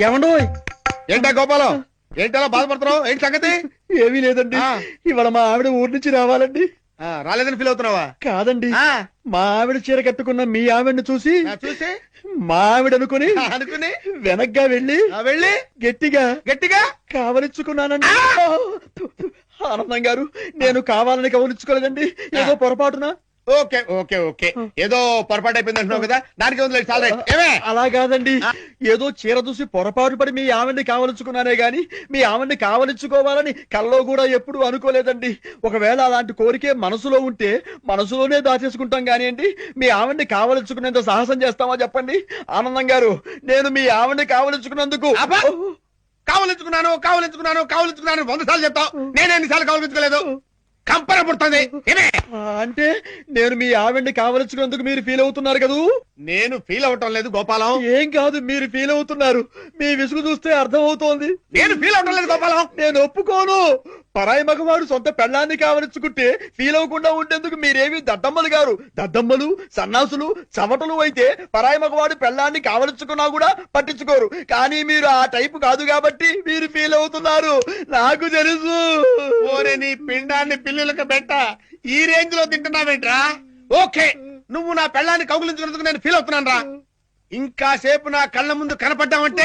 ఏంటా గోపాలం? ఏంటలా బాధపడుతున్నావు? ఏంటి సంగతి? ఏమీ లేదండి. ఆ. ఇవాళ మా ఆవిడ ఊరి నుంచి రావాలండి. ఆ, రాలేదని ఫీల్ అవుతున్నావా? కాదండి. ఆ, మా ఆవిడ చీర కట్టుకున్న మీ ఆవిడని చూసి ఆ, చూసి? మా ఆవిడ అనుకుని ఆ, అనుకుని? వెనక్గా వెళ్ళి ఆ, వెళ్ళి? గట్టిగా గట్టిగా? కావలించుకున్నానండి ఆనందం గారు నేను కావాలని కవలించుకోలేదండి ఏదో పొరపాటున ఓకే ఓకే ఓకే. ఏదో పొరపాటు అయిపోయింది అంటున్నావు కదా దానికి ఉంది చాలా. ఏమే? అలా కాదండి. ఏదో చీర చూసి పొరపాటు పడి మీ ఆవిడ్ని కావలించుకున్నానే గాని మీ ఆవిడ్ని కావలించుకోవాలని కల్లో కూడా ఎప్పుడు అనుకోలేదండి. ఒకవేళ అలాంటి కోరికే మనసులో ఉంటే మనసులోనే దాచేసుకుంటాం కానివ్వండి మీ ఆవిడ్ని కావలించుకునేంత సాహసం చేస్తామా చెప్పండి? ఆనందం గారు నేను మీ ఆవిడ్ని కావలించుకున్నందుకు! కావలించుకున్నాను కావలించుకున్నాను కావలించుకున్నాను. వంద సార్లు చెప్తావు. నేను ఎన్నిసార్లు కావలించుకోలేదు. కంపన పుడుతుంది. అంటే నేను మీ ఆవిడ్ని కావలించుకున్నందుకు మీరు ఫీల్ అవుతున్నారు కదూ? నేను ఫీల్ అవటం లేదు గోపాలం. ఏం కాదు మీరు ఫీల్ అవుతున్నారు. మీ విసుగు చూస్తే అర్థం అవుతోంది నేను ఫీల్ అవటం లేదు గోపాలం. నేను ఒప్పుకోను. పరాయి మగవాడు సొంత పెళ్ళాన్ని కావలించుకుంటే ఫీల్ అవ్వకుండా ఉండేందుకు మీరేమి దద్దమ్మలు గారు. దద్దమ్మలు సన్నాసులు చవటలు అయితే పరాయి మగవాడు పెళ్ళాన్ని కావలించుకున్నా కూడా పట్టించుకోరు. కానీ మీరు ఆ టైపు కాదు కాబట్టి మీరు ఫీల్ అవుతున్నారు. నాకు తెలుసు. ఓరే నీ పిండాన్ని పిల్లులకు పెట్ట. ఈ రేంజ్లో తింటున్నావేంట్రా? ఓకే నువ్వు నా పెళ్ళాన్ని కౌగులించుకున్నందుకు నేను ఫీల్ అవుతున్నాను రా ఇంకా సేపు నా కళ్ళ ముందు కనపడ్డావంటే